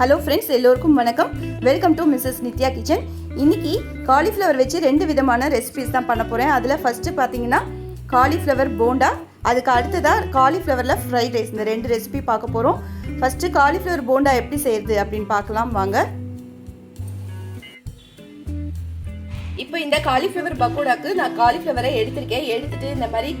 Hello friends எல்லோருக்கும் வணக்கம். Welcome to Mrs Nithya kitchen இன்னைக்கு காலிஃப்ளவர் வச்சு ரெண்டு விதமான ரெசிபிஸ் தான் பண்ண போகிறேன் அதில் ஃபஸ்ட்டு பார்த்தீங்கன்னா காலிஃப்ளவர் போண்டா அதுக்கு அடுத்ததாக காலிஃப்ளவரில் ஃப்ரைட் ரைஸ் இந்த ரெண்டு ரெசிபி பார்க்க போகிறோம் ஃபஸ்ட்டு காலிஃப்ளவர் போண்டா எப்படி செய்கிறது அப்படின்னு பார்க்கலாம் வாங்க. இப்போ இந்த காலிஃப்ளவர் பக்கோடாக்கு நான் காலிஃப்ளவரை எடுத்திருக்கேன். எடுத்துட்டு இந்த மாதிரி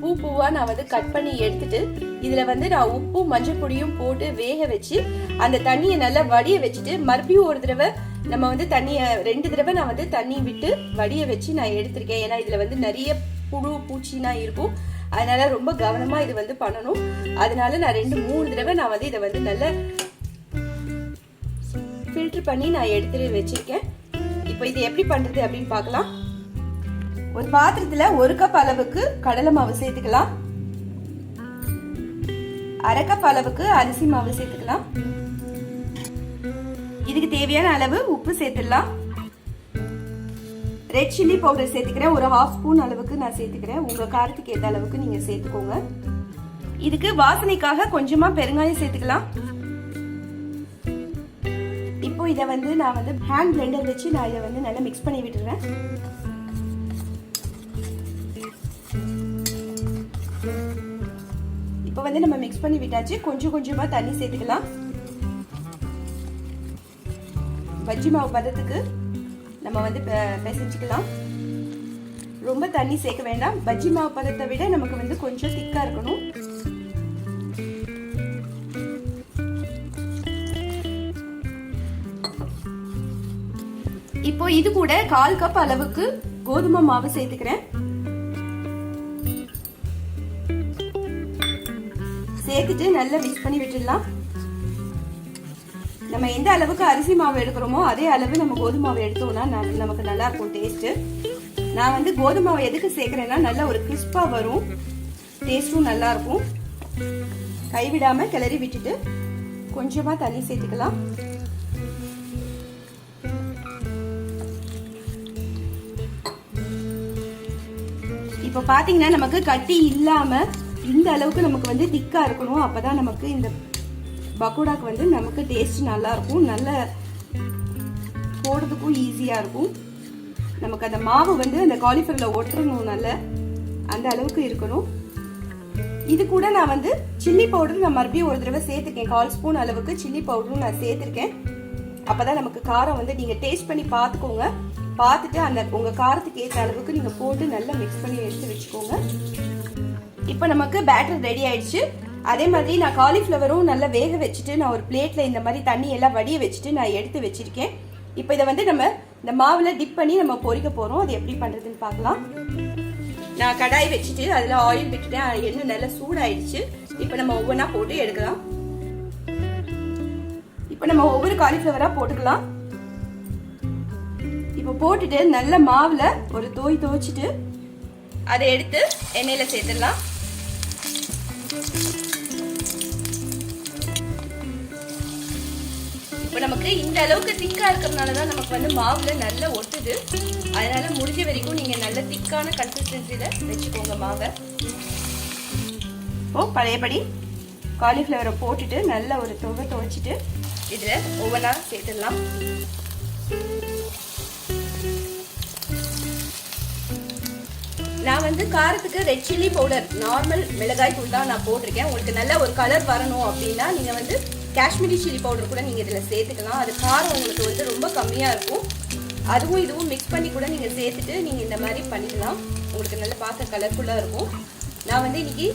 பூ பூவாக நான் வந்து கட் பண்ணி எடுத்துட்டு இதில் வந்து நான் உப்பும் மஞ்சள் பொடியும் போட்டு வேக வச்சு அந்த தண்ணியை நல்லா வடிய வச்சுட்டு மறுபடியும் ஒரு தடவை நம்ம வந்து தண்ணியை ரெண்டு தடவை நான் வந்து தண்ணி விட்டு வடிய வச்சு நான் எடுத்திருக்கேன். ஏன்னா இதில் வந்து நிறைய புழு பூச்சினா இருக்கும். அதனால ரொம்ப கவனமாக இது வந்து பண்ணணும். அதனால நான் ரெண்டு மூணு தடவை நான் வந்து இதை வந்து நல்லா ஃபில்டர் பண்ணி நான் எடுத்து வச்சிருக்கேன். இப்போ இது எப்படி பண்றது அப்படின்னு பார்க்கலாம். ஒரு பாத்திரத்துல ஒரு கப் அளவுக்கு கடலை மாவு சேர்த்துக்கலாம். அரை கப் அளவுக்கு அரிசி மாவு சேர்த்துக்கலாம். இதுக்கு தேவையான அளவு உப்பு சேர்த்துடலாம். ரெட் சில்லி பவுடர் சேர்த்துக்கிறேன். ஒரு ஹாஃப் ஸ்பூன் அளவுக்கு நான் சேர்த்துக்கிறேன். உங்க காரத்துக்கு ஏற்ற அளவுக்கு நீங்க சேர்த்துக்கோங்க. இதுக்கு வாசனைக்காக கொஞ்சமா பெருங்காயம் சேர்த்துக்கலாம். இப்போ இதை வந்து நான் வந்து ஹேண்ட் பிளெண்டர் வச்சு நான் இதை வந்து நல்லா மிக்ஸ் பண்ணி விட்டுறேன் வந்து நம்ம மிக்ஸ் பண்ணி விட்டாச்சு. கொஞ்சம் கொஞ்சமாக தண்ணி சேர்த்துக்கலாம். பஜ்ஜி மாவு பதத்துக்கு நம்ம வந்து பிசைஞ்சுக்கலாம். ரொம்ப தண்ணி சேர்க்க வேண்டாம். பஜ்ஜி மாவு பதத்தை விட நமக்கு வந்து கொஞ்சம் திக்காக இருக்கணும். இப்போ இது கூட கால் கப் அளவுக்கு கோதுமை மாவு சேர்த்துக்கிறேன். சேர்த்துட்டு நல்லா மிக்ஸ் பண்ணி விட்டுடலாம். நம்ம எந்த அளவுக்கு அரிசி மாவு எடுக்கிறோமோ அதே அளவு நம்ம கோதுமை மாவு எடுத்தோம்னா நமக்கு நல்லா இருக்கும் டேஸ்ட் நான் வந்து கோதுமை மாவு எதுக்கு சேர்க்கிறேன்னா நல்லா ஒரு கிறிஸ்பா வரும். டேஸ்டும் நல்லா இருக்கும். கைவிடாம கிளறி விட்டுட்டு கொஞ்சமா தண்ணி சேர்த்துக்கலாம். இப்போ பாத்தீங்கன்னா நமக்கு கட்டி இல்லாம இந்த அளவுக்கு நமக்கு வந்து திக்காக இருக்கணும். அப்போ தான் நமக்கு இந்த பக்கோடாக்கு வந்து நமக்கு டேஸ்ட் நல்லாயிருக்கும் நல்ல போடுறதுக்கும் ஈஸியாக இருக்கும். நமக்கு அந்த மாவு வந்து அந்த காலிஃபரில் ஒட்டுறணும் நல்ல அந்த அளவுக்கு இருக்கணும். இது கூட நான் வந்து சில்லி பவுடர் நான் மறுபடியும் ஒரு தடவை சேர்த்துருக்கேன். கால் ஸ்பூன் அளவுக்கு சில்லி பவுடரும் நான் சேர்த்துருக்கேன். அப்போ தான் நமக்கு காரம் வந்து நீங்கள் டேஸ்ட் பண்ணி பார்த்துக்கோங்க. பார்த்துட்டு அந்த உங்கள் காரத்துக்கு ஏற்ற அளவுக்கு நீங்கள் போட்டு நல்லா மிக்ஸ் பண்ணி எடுத்து வச்சுக்கோங்க. இப்போ நமக்கு பேட்டர் ரெடி ஆயிடுச்சு. அதே மாதிரி நான் காலிஃப்ளவரும் நல்லா வேக வச்சுட்டு நான் ஒரு பிளேட்ல இந்த மாதிரி தண்ணி எல்லாம் வடிய வச்சுட்டு நான் எடுத்து வச்சிருக்கேன். இப்போ இதை வந்து நம்ம இந்த மாவுல டிப் பண்ணி நம்ம பொறிக்க போறோம். அது எப்படி பண்றதுன்னு பார்க்கலாம். நான் கடாய் வச்சுட்டு அதில் ஆயில் விட்டுட்டேன். எண்ணெய் நல்லா சூடாயிடுச்சு. இப்போ நம்ம ஒவ்வொன்றா போட்டு எடுக்கலாம். இப்போ நம்ம ஒவ்வொரு காலிஃப்ளவராக போட்டுக்கலாம். இப்போ போட்டுட்டு நல்ல மாவில் ஒரு தோய் துவைச்சிட்டு அதை எடுத்து எண்ணெயில் சேர்த்துடலாம். இப்போ நமக்கு இந்த அளவுக்கு திக்கா இருக்கிறதுனால தான் நமக்கு வந்து மாவுல நல்லா ஒட்டுது. அதனால முடிஞ்ச வரைக்கும் நீங்க நல்ல திக்கான கன்சிஸ்டன்சில வச்சுக்கோங்க மாவை. இப்போ பழையபடி காலிஃப்ளவரை போட்டுட்டு நல்ல ஒரு தொகை துவைச்சிட்டு இதுல ஒவ்வொன்றா சேர்த்துடலாம். நான் வந்து காரத்துக்கு ரெட் சில்லி பவுடர் நார்மல் மிளகாய் தூள் தான் நான் போட்டிருக்கேன். உங்களுக்கு நல்ல ஒரு கலர் வரணும் அப்படின்னா நீங்கள் வந்து காஷ்மீரி சில்லி பவுடர் கூட நீங்கள் இதில் சேர்த்துக்கலாம். அது காரம் உங்களுக்கு வந்து ரொம்ப கம்மியாக இருக்கும். அதுவும் இதுவும் மிக்ஸ் பண்ணி கூட நீங்கள் சேர்த்துட்டு நீங்கள் இந்த மாதிரி பண்ணிக்கலாம். உங்களுக்கு நல்ல பார்க்க கலர்ஃபுல்லாக இருக்கும். நான் வந்து இன்னைக்கு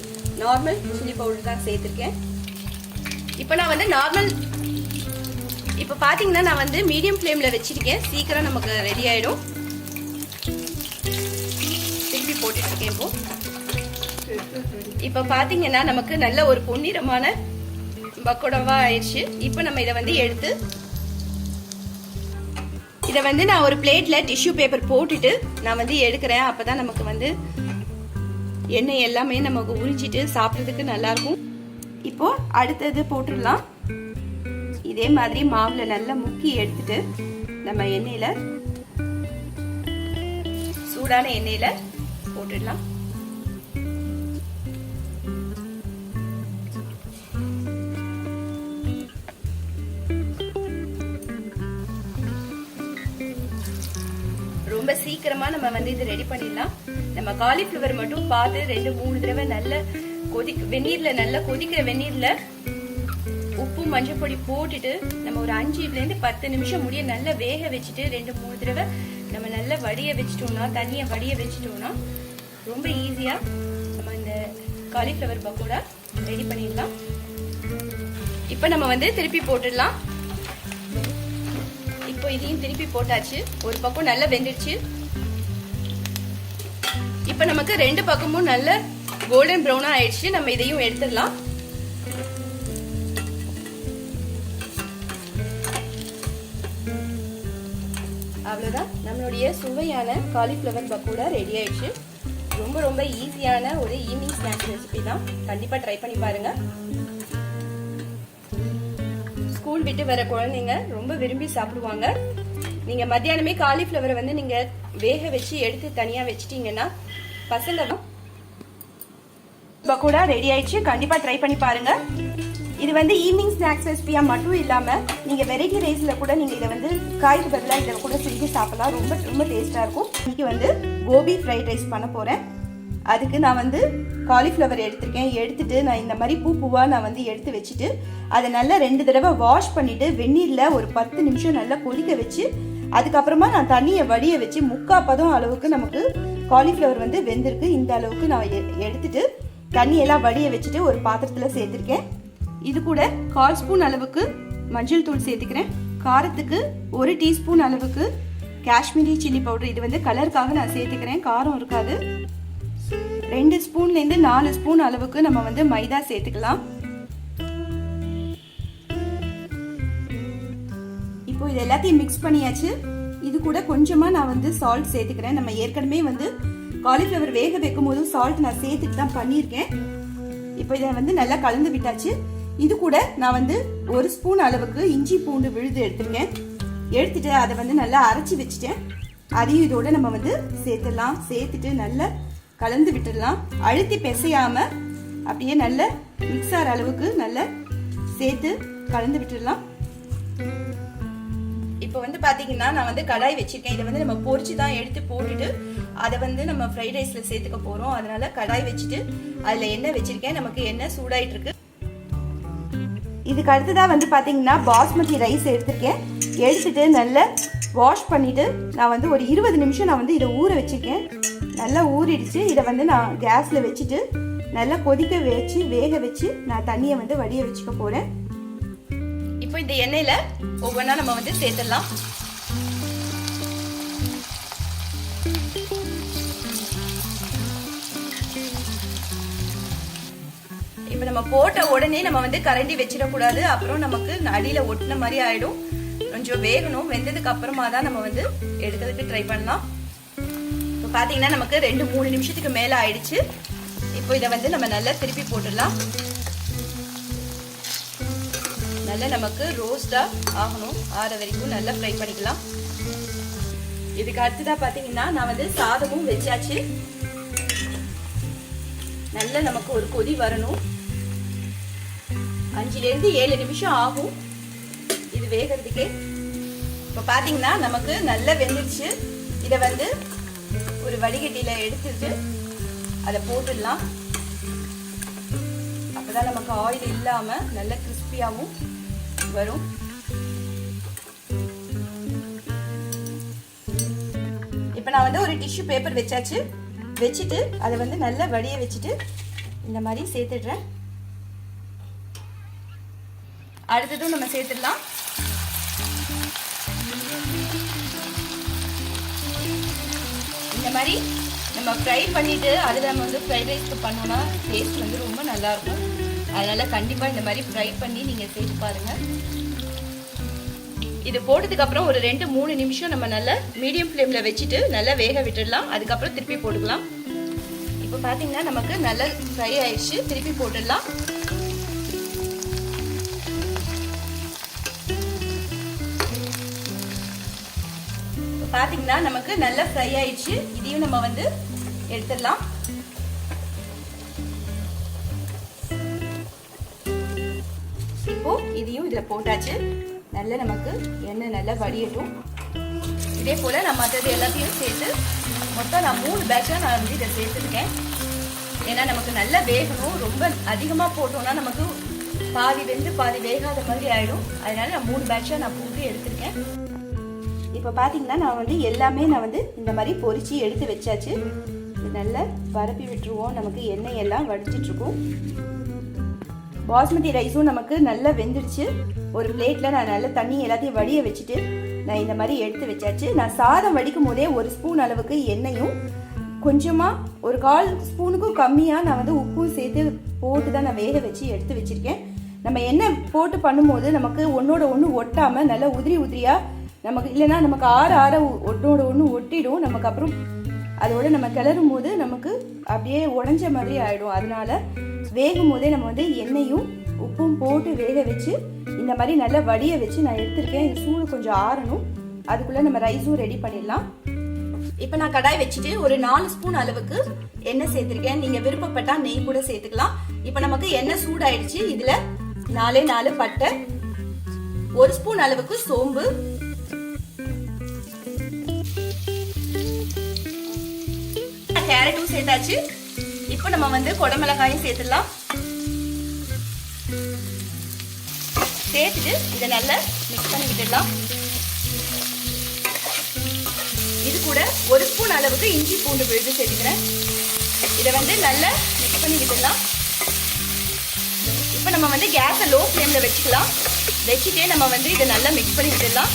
நார்மல் சில்லி பவுடர் தான் சேர்த்துருக்கேன். இப்போ நான் வந்து நார்மல் இப்போ பார்த்தீங்கன்னா நான் வந்து மீடியம் ஃப்ளேமில் வச்சுருக்கேன். சீக்கிரம் நமக்கு ரெடி ஆகிடும் திருப்பி இப்போ பார்த்தீங்கன்னா நமக்கு நல்ல ஒரு பொன்னிறமான பக்கோடாவா ஆயிடுச்சு. இப்போ நம்ம இதை வந்து எடுத்து இதை வந்து நான் ஒரு பிளேட்டில் டிஷ்யூ பேப்பர் போட்டுட்டு நான் வந்து எடுக்கிறேன். அப்போ தான் நமக்கு வந்து எண்ணெய் எல்லாமே நமக்கு உறிஞ்சிட்டு சாப்பிட்றதுக்கு நல்லாயிருக்கும். இப்போது இப்போ அடுத்தது போட்டுடலாம். இதே மாதிரி மாவில் நல்லா முக்கி எடுத்துட்டு நம்ம எண்ணெயில் சூடான எண்ணெயில் போட்டுடலாம். ரொம்ப சீக்கிரமா நம்ம வந்து இது ரெடி பண்ணிடலாம். நம்ம காலிஃபிளவர் மட்டும் பார்த்து ரெண்டு மூணு தடவை நல்ல கொதிக்க வெந்நீர்ல நல்லா கொதிக்கிற வெந்நீர்ல உப்பு மஞ்சள் பொடி போட்டுட்டு நம்ம ஒரு அஞ்சுலேருந்து பத்து நிமிஷம் முடிய நல்லா வேக வச்சுட்டு ரெண்டு மூணு தடவை நம்ம நல்லா வடிய வச்சிட்டோம்னா தண்ணியை வடிய வச்சிட்டோம்னா ரொம்ப ஈஸியாக நம்ம இந்த காலிஃப்ளவர் பக்கோடா ரெடி பண்ணிடலாம். இப்போ நம்ம வந்து திருப்பி போட்டுடலாம். இப்போ இதையும் திருப்பி போட்டாச்சு. ஒரு பக்கம் நல்லா வெந்துடுச்சு. இப்போ நமக்கு ரெண்டு பக்கமும் நல்ல கோல்டன் ப்ரௌனாக ஆயிடுச்சு. நம்ம இதையும் எடுத்துடலாம். அவ்வளோதான் நம்மளுடைய சுவையான காலிஃப்ளவர் பக்கோடா ரெடி ஆயிடுச்சு. ரொம்ப ரொம்ப ஈஸியான ஒரு ஈவினிங் ஸ்நாக்ஸ் ரெசிபி தான். கண்டிப்பாக ட்ரை பண்ணி பாருங்க. ஸ்கூல் விட்டு வர குழந்தைங்க ரொம்ப விரும்பி சாப்பிடுவாங்க. நீங்கள் மத்தியானமே காலிஃப்ளவரை வந்து நீங்கள் வேக வச்சு எடுத்து தனியாக வச்சிட்டீங்கன்னா பசங்க பக்கோடா ரெடி ஆயிடுச்சு. கண்டிப்பாக ட்ரை பண்ணி பாருங்க. இது வந்து ஈவினிங் ஸ்நாக்ஸ் ரெசிபியாக மட்டும் இல்லாமல் நீங்கள் வெரைட்டி ரைஸில் கூட நீங்கள் இதை வந்து காய்க்கு பதிலாக இதை கூட செஞ்சு சாப்பிடலாம். ரொம்ப ரொம்ப டேஸ்ட்டாக இருக்கும். இன்றைக்கி வந்து கோபி ஃப்ரைட் ரைஸ் பண்ண போகிறேன் அதுக்கு நான் வந்து காலிஃப்ளவர் எடுத்திருக்கேன். எடுத்துட்டு நான் இந்த மாதிரி பூ பூவாக நான் வந்து எடுத்து வச்சுட்டு அதை நல்லா ரெண்டு தடவை வாஷ் பண்ணிவிட்டு வெந்நீரில் ஒரு பத்து நிமிஷம் நல்லா கொதிக்க வச்சு அதுக்கப்புறமா நான் தண்ணியை வடிய வச்சு முக்கா பதம் அளவுக்கு நமக்கு காலிஃப்ளவர் வந்து வெந்திருக்கு. இந்த அளவுக்கு நான் எடுத்துட்டு தண்ணியெல்லாம் வடிய வச்சுட்டு ஒரு பாத்திரத்தில் சேர்த்துருக்கேன். இது கூட கால் ஸ்பூன் அளவுக்கு மஞ்சள் தூள் சேர்த்துக்கிறேன். காரத்துக்கு ஒரு டீஸ்பூன் அளவுக்கு காஷ்மீரி சில்லி பவுடர். இது வந்து கலருக்காக நான் சேர்த்துக்கிறேன். காரம் இருக்காது. ரெண்டு ஸ்பூன்லேருந்து நாலு ஸ்பூன் அளவுக்கு நம்ம வந்து மைதா சேர்த்துக்கலாம். இப்போ இது எல்லாத்தையும் மிக்ஸ் பண்ணியாச்சு. இது கூட கொஞ்சமாக நான் வந்து சால்ட் சேர்த்துக்கிறேன். நம்ம ஏற்கனவே வந்து காலிஃப்ளவர் வேக வைக்கும் போதும் சால்ட் நான் சேர்த்துட்டு தான் பண்ணியிருக்கேன். இப்போ இதை வந்து நல்லா கலந்து விட்டாச்சு. இது கூட நான் வந்து ஒரு ஸ்பூன் அளவுக்கு இஞ்சி பூண்டு விழுது எடுத்திருக்கேன். எடுத்துட்டு அதை வந்து நல்லா அரைச்சி வச்சுட்டேன். அதையும் இதோட நம்ம வந்து சேர்த்துடலாம். சேர்த்துட்டு நல்லா கலந்து விட்டுடலாம். அழுத்தி பிசையாம அப்படியே நல்ல மிக்ஸ் அளவுக்கு நல்லா சேர்த்து கலந்து விட்டுடலாம். இப்போ வந்து பார்த்தீங்கன்னா நான் வந்து கடாய் வச்சிருக்கேன். இதை வந்து நம்ம பொறிச்சு தான் எடுத்து போட்டுட்டு அதை வந்து நம்ம ஃப்ரைட் ரைஸில் சேர்த்துக்க போகிறோம் அதனால கடாய் வச்சுட்டு அதில் எண்ணெய் வச்சிருக்கேன். நமக்கு எண்ணெய் சூடாயிட்டு இருக்கு. இதுக்கு அடுத்ததாக வந்து பார்த்திங்கன்னா பாஸ்மதி ரைஸ் எடுத்துருக்கேன். எடுத்துட்டு நல்லா வாஷ் பண்ணிவிட்டு நான் வந்து ஒரு இருபது நிமிஷம் நான் வந்து இதை ஊற வச்சுருக்கேன். நல்லா ஊறிடுச்சு. இதை வந்து நான் கேஸில் வச்சுட்டு நல்லா கொதிக்க வச்சு வேக வச்சு நான் தண்ணியை வந்து வடிய வச்சுக்க போகிறேன் இப்போ இந்த எண்ணெயில் ஒவ்வொன்றா நம்ம வந்து சேர்த்துடலாம். இப்போ நம்ம போட்ட உடனே நம்ம வந்து கரண்டி வச்சிடக்கூடாது. அப்புறம் நமக்கு அடியில ஒட்டின மாதிரி ஆயிடும். கொஞ்சம் வேகணும். வெந்ததுக்கு அப்புறமா தான் நம்ம வந்து எடுக்கிறதுக்கு ட்ரை பண்ணலாம். இப்போ பார்த்தீங்கன்னா நமக்கு ரெண்டு மூணு நிமிஷத்துக்கு மேலே ஆயிடுச்சு. இப்போ இதை வந்து நம்ம நல்லா திருப்பி போட்டுடலாம். நல்லா நமக்கு ரோஸ்டா ஆகணும். ஆற வரைக்கும் நல்லா ஃப்ரை பண்ணிக்கலாம். இதுக்கு அடுத்ததா பாத்தீங்கன்னா நான் வந்து சாதமும் வச்சாச்சு. நல்லா நமக்கு ஒரு கொதி வரணும். அஞ்சுலேருந்து ஏழு நிமிஷம் ஆகும். இது வேகிறதுக்கே. இப்போ பார்த்தீங்கன்னா நமக்கு நல்லா வெந்துருச்சு. இதை வந்து ஒரு வடிகட்டியில் எடுத்துட்டு அதை போட்டுடலாம். அப்போதான் நமக்கு ஆயில் இல்லாமல் நல்ல கிறிஸ்பியாகவும் வரும். இப்போ நான் வந்து ஒரு டிஷ்யூ பேப்பர் வச்சாச்சு. வச்சுட்டு அதை வந்து நல்லா வடிய வச்சுட்டு இந்த மாதிரி சேர்த்துடுறேன். அடுத்ததும் நம்ம சேர்த்துடலாம். இந்த மாதிரி நம்ம ஃப்ரை பண்ணிட்டு அதில் நம்ம வந்து ஃப்ரைட் ரைஸ்க்கு பண்ணோம்னா டேஸ்ட் வந்து ரொம்ப நல்லாயிருக்கும் அதனால் கண்டிப்பாக இந்த மாதிரி ஃப்ரை பண்ணி நீங்கள் சேர்த்து பாருங்கள் இது போட்டதுக்கப்புறம் ஒரு ரெண்டு மூணு நிமிஷம் நம்ம நல்லா மீடியம் ஃப்ளேமில் வச்சுட்டு நல்லா வேக விட்டுடலாம். அதுக்கப்புறம் திருப்பி போட்டுக்கலாம். இப்போ பார்த்தீங்கன்னா நமக்கு நல்லா ஃப்ரை ஆயிடுச்சு. திருப்பி போட்டுடலாம். பார்த்தீங்கன்னா நமக்கு நல்லா ஃப்ரை ஆயிடுச்சு. இதையும் நம்ம வந்து எடுத்துடலாம். இப்போ இதையும் இதில் போட்டாச்சு. நல்லா நமக்கு எண்ணெய் நல்லா வடியட்டும். இதே போல் நான் மற்றது எல்லாத்தையும் சேர்த்து மொத்தம் நான் மூணு பேட்சாக நான் வந்து இதை சேர்த்துருக்கேன். ஏன்னா நமக்கு நல்லா வேகணும். ரொம்ப அதிகமாக போட்டோம்னா நமக்கு பாதி வெந்து பாதி வேகாத மாதிரி ஆயிடும். அதனால நான் மூணு பேட்சாக நான் போட்டு எடுத்திருக்கேன். இப்போ பார்த்தீங்கன்னா நான் வந்து எல்லாமே நான் வந்து இந்த மாதிரி பொறிச்சு எடுத்து வச்சாச்சு. இது நல்லா பரப்பி விட்டுருவோம். நமக்கு எண்ணெய் எல்லாம் வடிச்சிட்ருக்கும் பாஸ்மதி ரைஸும் நமக்கு நல்லா வெந்துடுச்சு. ஒரு பிளேட்டில் நான் நல்லா தண்ணி எல்லாத்தையும் வடிய வச்சுட்டு நான் இந்த மாதிரி எடுத்து வச்சாச்சு. நான் சாதம் வடிக்கும் போதே ஒரு ஸ்பூன் அளவுக்கு எண்ணெயும் கொஞ்சமாக ஒரு கால் ஸ்பூனுக்கும் கம்மியாக நான் வந்து உப்பும் சேர்த்து போட்டு தான் நான் வேக வச்சு எடுத்து வச்சுருக்கேன். நம்ம எண்ணெய் போட்டு பண்ணும்போது நமக்கு ஒன்றோட ஒன்று ஒட்டாமல் நல்லா உதிரி உதிரியாக நமக்கு இல்லைன்னா நமக்கு ஆற ஆற ஒன்றோட ஒன்று ஒட்டிடும். நமக்கு அப்புறம் அதோட நம்ம கிளறும் போது நமக்கு அப்படியே உடஞ்ச மாதிரி ஆகிடும் அதனால வேகும் போதே நம்ம வந்து எண்ணெயும் உப்பும் போட்டு வேக வச்சு இந்த மாதிரி நல்லா வடிய வச்சு நான் எடுத்திருக்கேன். இந்த சூடு கொஞ்சம் ஆறணும். அதுக்குள்ள நம்ம ரைஸும் ரெடி பண்ணிடலாம். இப்போ நான் கடாய் வச்சுட்டு ஒரு நாலு ஸ்பூன் அளவுக்கு எண்ணெய் சேர்த்துருக்கேன். நீங்கள் விருப்பப்பட்டால் நெய் கூட சேர்த்துக்கலாம். இப்போ நமக்கு எண்ணெய் சூடாயிடுச்சு. இதில் நாலே நாலு பட்டை ஒரு ஸ்பூன் அளவுக்கு சோம்பு கேரட்டும் சேர்த்தாச்சு. இப்போ நம்ம வந்து குடமிளகாயும் சேர்த்துடலாம். சேர்த்துட்டு இதை நல்லா மிக்ஸ் பண்ணி விட்டுடலாம். இது கூட ஒரு ஸ்பூன் அளவுக்கு இஞ்சி பூண்டு விழுது சேர்த்துக்கிறேன். இதை வந்து நல்லா மிக்ஸ் பண்ணி விட்டுடலாம். இப்போ நம்ம வந்து கேஸை லோ ஃப்ளேமில் வச்சுக்கலாம். வச்சுட்டே நம்ம வந்து இதை நல்லா மிக்ஸ் பண்ணி விட்டுடலாம்.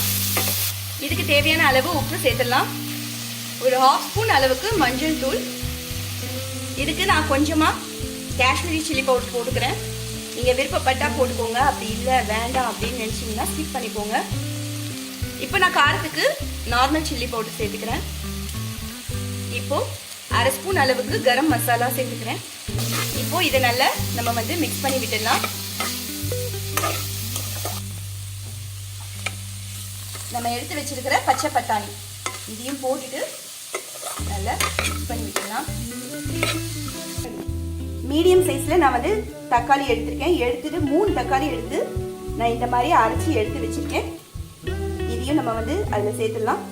இதுக்கு தேவையான அளவு உப்பு சேர்த்துடலாம். ஒரு ஹாஃப் ஸ்பூன் அளவுக்கு மஞ்சள் தூள். இதுக்கு நான் கொஞ்சமாக காஷ்மீரி சில்லி பவுடர் போட்டுக்கிறேன். நீங்கள் விருப்பப்பட்டால் போட்டுக்கோங்க. அப்படி இல்லை வேண்டாம் அப்படின்னு நினச்சிங்கன்னா ஸ்கிப் பண்ணிக்கோங்க. இப்போ நான் காரத்துக்கு நார்மல் சில்லி பவுடர் சேர்த்துக்கிறேன். இப்போது அரை ஸ்பூன் அளவுக்கு கரம் மசாலா சேர்த்துக்கிறேன். இப்போ இதை நல்லா நம்ம வந்து மிக்ஸ் பண்ணி விட்டுடலாம். நம்ம எடுத்து வச்சிருக்கிற பச்சை பட்டாணி. இதையும் போட்டுட்டு நல்லா மிக்ஸ் பண்ணி விட்டுடலாம். மீடியம் சைஸில் நான் வந்து தக்காளி எடுத்திருக்கேன். எடுத்துட்டு மூணு தக்காளி எடுத்து நான் இந்த மாதிரி அரைச்சி எடுத்து வச்சுருக்கேன். இதையும் நம்ம வந்து அதில் சேர்த்துடலாம்.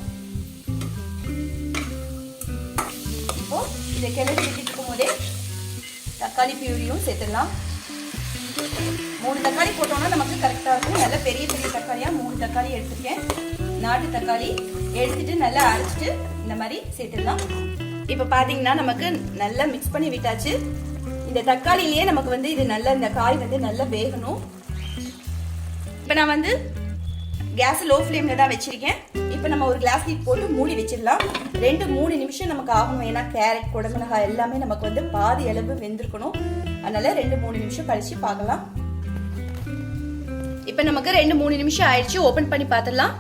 இப்போ இதை கிளறி விட்டுட்டு இருக்கும் போதே தக்காளி பியூரியும் சேர்த்துடலாம். மூணு தக்காளி போட்டோம்னா நமக்கு கரெக்டாக இருக்கும். நல்ல பெரிய பெரிய தக்காளியாக மூணு தக்காளி எடுத்துருக்கேன். நாட்டு தக்காளி எடுத்துட்டு நல்லா அரைச்சிட்டு இந்த மாதிரி சேர்த்துடலாம். இப்போ பார்த்தீங்கன்னா நமக்கு நல்லா மிக்ஸ் பண்ணி விட்டாச்சு. இந்த தக்காளியிலேயே நமக்கு வந்து இது நல்லா இந்த காய் வந்து நல்லா வேகணும். இப்போ நான் வந்து கேஸ் லோ ஃப்ளேமில் தான் வச்சுருக்கேன். இப்போ நம்ம ஒரு கிளாஸ் லீட் போட்டு மூடி வச்சிடலாம். ரெண்டு மூணு நிமிஷம் நமக்கு ஆகணும். ஏன்னா கேரட் குடமிளகாய் எல்லாமே நமக்கு வந்து பாதி அளவு வெந்திருக்கணும். அதனால ரெண்டு மூணு நிமிஷம் கழிச்சு பார்க்கலாம். இப்போ நமக்கு ரெண்டு மூணு நிமிஷம் ஆயிடுச்சு. ஓப்பன் பண்ணி பார்த்துடலாம்.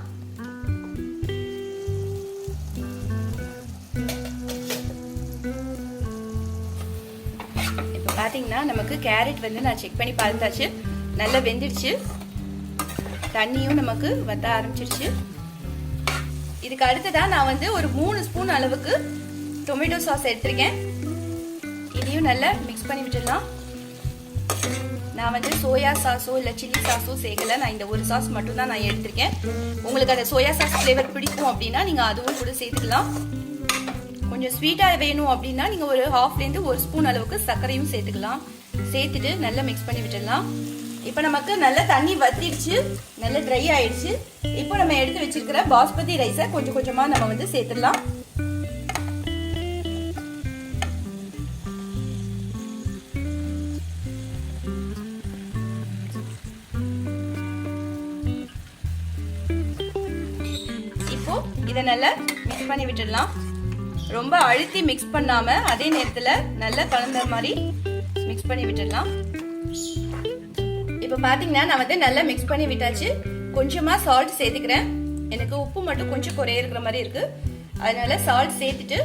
பார்த்தீங்கன்னா நமக்கு கேரட் வந்து நான் செக் பண்ணி பார்த்தாச்சு. நல்லா வெந்துடுச்சு. தண்ணியும் நமக்கு வத்த ஆரம்பிச்சிருச்சு. இதுக்கு அடுத்ததாக நான் வந்து ஒரு மூணு ஸ்பூன் அளவுக்கு டொமேட்டோ சாஸ் எடுத்திருக்கேன். இதையும் நல்லா மிக்ஸ் பண்ணி விட்டுடலாம். நான் வந்து சோயா சாஸோ இல்லை சில்லி சாஸோ சேர்க்கல. நான் இந்த ஒரு சாஸ் மட்டும் தான் நான் எடுத்திருக்கேன். உங்களுக்கு அந்த சோயா சாஸ் ஃப்ளேவர் பிடிக்கும் அப்படின்னா நீங்கள் அதுவும் கூட சேர்த்துக்கலாம். கொஞ்சம் ஸ்வீட்டாக வேணும் அப்படின்னா நீங்கள் ஒரு ஹாஃப்லேருந்து ஒரு ஸ்பூன் அளவுக்கு சர்க்கரையும் சேர்த்துக்கலாம். சேர்த்துட்டு நல்லா மிக்ஸ் பண்ணி விட்டுடலாம். இப்போ நமக்கு நல்ல தண்ணி வத்திடுச்சு நல்ல ட்ரை ஆயிடுச்சு. இப்போ நம்ம எடுத்து வச்சிருக்கிற பாஸ்மதி ரைஸை கொஞ்சம் கொஞ்சமாக நம்ம வந்து சேர்த்துடலாம். இப்போ இதை நல்லா மிக்ஸ் பண்ணி விட்டுடலாம். ரொம்ப அழுத்தி மிக்ஸ் பண்ணாம அதே நேரத்தில் நல்லா கலந்த மாதிரி மிக்ஸ் பண்ணி விட்டுடலாம். இப்போ பார்த்தீங்கன்னா நான் வந்து நல்லா மிக்ஸ் பண்ணி விட்டாச்சு. கொஞ்சமாக சால்ட் சேர்த்துக்கிறேன். எனக்கு உப்பு மட்டும் கொஞ்சம் குறைய இருக்கிற மாதிரி இருக்கு. அதனால சால்ட் சேர்த்துட்டு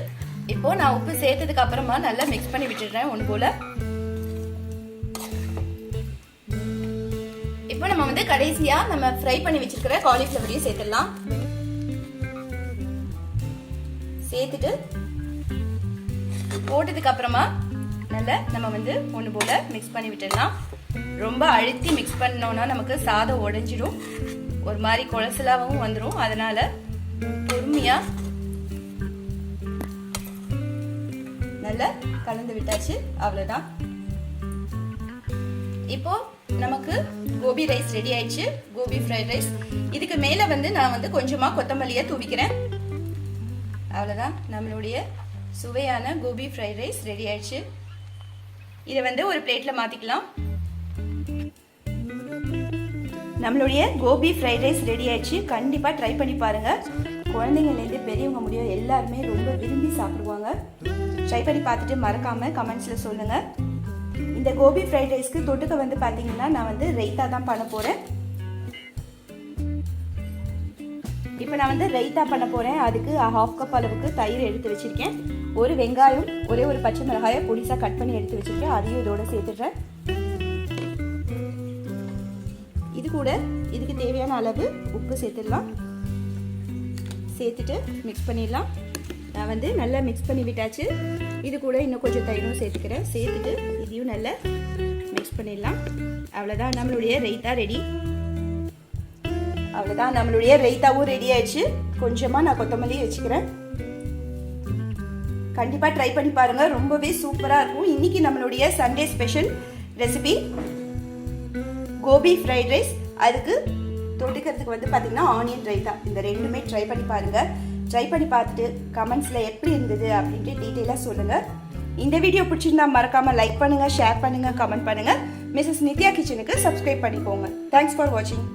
இப்போ நான் உப்பு சேர்த்ததுக்கு அப்புறமா நல்லா மிக்ஸ் பண்ணி விட்டுடுறேன் ஒன்று போல. இப்போ நம்ம வந்து கடைசியா நம்ம ஃப்ரை பண்ணி வச்சிருக்கிற காலிஃப்ளவரையும் சேர்த்துடலாம். சேர்த்துட்டு போட்டதுக்கு அப்புறமா நல்லா நம்ம வந்து ஒன்று போல மிக்ஸ் பண்ணி விட்டுடலாம். ரொம்ப அழுத்தி மிக்ஸ் பண்ணோன்னா நமக்கு சாதம் உடைஞ்சிடும் ஒரு மாதிரி கொலசலாகவும் வந்துடும் அதனால பொறுமையா நல்லா கலந்து விட்டாச்சு. அவ்வளோதான் இப்போ நமக்கு கோபி ரைஸ் ரெடி ஆயிடுச்சு. கோபி ஃப்ரைட் ரைஸ் இதுக்கு மேலே வந்து நான் வந்து கொஞ்சமாக கொத்தமல்லியை தூவிக்கிறேன். அவ்வளோதான் நம்மளுடைய சுவையான கோபி ஃப்ரைட் ரைஸ் ரெடி ஆயிடுச்சு. இதை வந்து ஒரு பிளேட்டில் மாற்றிக்கலாம் நம்மளுடைய கோபி ஃப்ரைட் ரைஸ் ரெடி ஆயிடுச்சு. கண்டிப்பாக ட்ரை பண்ணி பாருங்கள் குழந்தைங்கள்லேருந்து பெரியவங்க முடியும் எல்லாருமே ரொம்ப விரும்பி சாப்பிடுவாங்க. ட்ரை பண்ணி பார்த்துட்டு மறக்காமல் கமெண்ட்ஸில் சொல்லுங்கள் இந்த கோபி ஃப்ரைட் ரைஸ்க்கு தொட்டுக்க வந்து பார்த்தீங்கன்னா நான் வந்து ரைத்தா தான் பண்ண போகிறேன் இப்போ நான் வந்து ரைத்தா பண்ண போகிறேன் அதுக்கு ஹாஃப் கப் அளவுக்கு தயிர் எடுத்து வச்சுருக்கேன். ஒரு வெங்காயம் ஒரே ஒரு பச்சை மிளகாயை பொடிசாக கட் பண்ணி எடுத்து வச்சுருக்கேன். அதையும் இதோட சேர்த்துடுறேன். இது கூட இதுக்கு தேவையான அளவு உப்பு சேர்த்துடலாம். சேர்த்துட்டு மிக்ஸ் பண்ணிடலாம். நான் வந்து நல்லா மிக்ஸ் பண்ணி விட்டாச்சு. இது கூட இன்னும் கொஞ்சம் தயிரும் சேர்த்துக்கிறேன். சேர்த்துட்டு இதையும் நல்லா மிக்ஸ் பண்ணிடலாம். அவ்வளோதான் நம்மளுடைய ரைத்தா ரெடி அவ்வளோதான் நம்மளுடைய ரைத்தாவும் ரெடி ஆயிடுச்சு. கொஞ்சமாக நான் கொத்தமல்லி வச்சுக்கிறேன். கண்டிப்பாக ட்ரை பண்ணி பாருங்கள் ரொம்பவே சூப்பராக இருக்கும். இன்னைக்கு நம்மளுடைய Sunday special recipe gobi fried rice அதுக்கு தொட்டுக்கிறதுக்கு வந்து பார்த்திங்கன்னா ஆனியன் ரைத்தா. இந்த ரெண்டுமே ட்ரை பண்ணி பாருங்கள் ட்ரை பண்ணி பார்த்துட்டு கமெண்ட்ஸில் எப்படி இருந்தது அப்படின்ட்டு டீட்டெயிலாக சொல்லுங்கள் இந்த வீடியோ பிடிச்சிருந்தா மறக்காமல் லைக் பண்ணுங்கள் ஷேர் பண்ணுங்கள் கமெண்ட் பண்ணுங்கள் மிஸ்ஸஸ் நித்யா கிச்சனுக்கு சப்ஸ்கிரைப் பண்ணிக்கோங்க. தேங்க்ஸ் ஃபார் வாட்சிங்